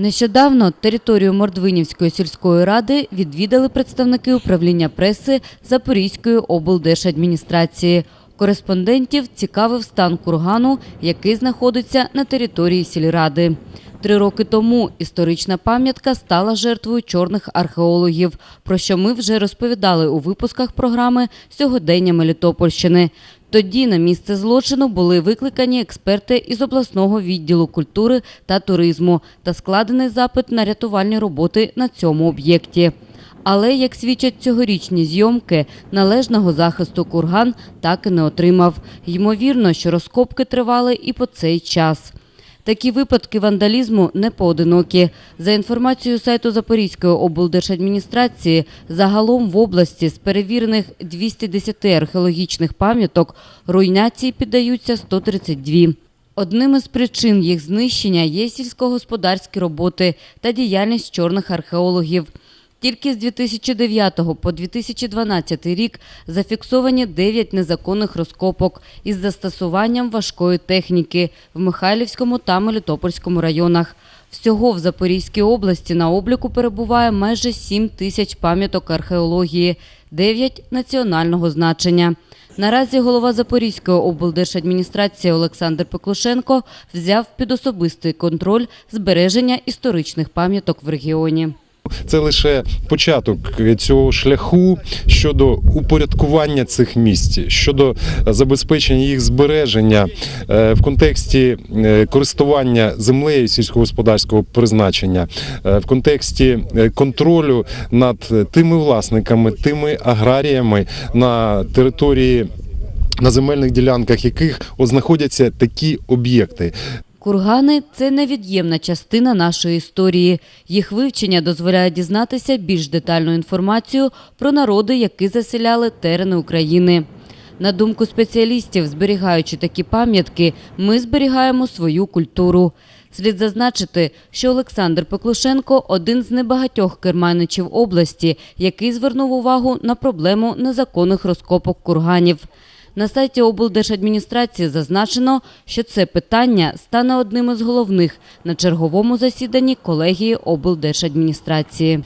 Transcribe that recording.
Нещодавно територію Мордвинівської сільської ради відвідали представники управління преси Запорізької облдержадміністрації. Кореспондентів цікавив стан кургану, який знаходиться на території сільради. Три роки тому історична пам'ятка стала жертвою чорних археологів, про що ми вже розповідали у випусках програми Сьогодення Мелітопольщини. Тоді на місце злочину були викликані експерти із обласного відділу культури та туризму та складений запит на рятувальні роботи на цьому об'єкті. Але, як свідчать цьогорічні зйомки, належного захисту курган так і не отримав. Ймовірно, що розкопки тривали і по цей час. Такі випадки вандалізму не поодинокі. За інформацією сайту Запорізької облдержадміністрації, загалом в області з перевірених 210 археологічних пам'яток руйнації піддаються 132. Одним із причин їх знищення є сільськогосподарські роботи та діяльність чорних археологів. Тільки з 2009 по 2012 рік зафіксовані 9 незаконних розкопок із застосуванням важкої техніки в Михайлівському та Мелітопольському районах. Всього в Запорізькій області на обліку перебуває майже 7 тисяч пам'яток археології, 9 національного значення. Наразі голова Запорізької облдержадміністрації Олександр Пеклушенко взяв під особистий контроль збереження історичних пам'яток в регіоні. Це лише початок цього шляху щодо упорядкування цих місць, щодо забезпечення їх збереження е, в контексті е, користування землею сільськогосподарського призначення, е, в контексті е, контролю над тими власниками, тими аграріями на території. На земельних ділянках яких знаходяться такі об'єкти. Кургани це невід'ємна частина нашої історії. Їх вивчення дозволяє дізнатися більш детальну інформацію про народи, які заселяли терени України. На думку спеціалістів, зберігаючи такі пам'ятки, ми зберігаємо свою культуру. Слід зазначити, що Олександр Пеклушенко один з небагатьох керманичів області, який звернув увагу на проблему незаконних розкопок курганів. На сайті облдержадміністрації зазначено, що це питання стане одним із головних на черговому засіданні колегії облдержадміністрації.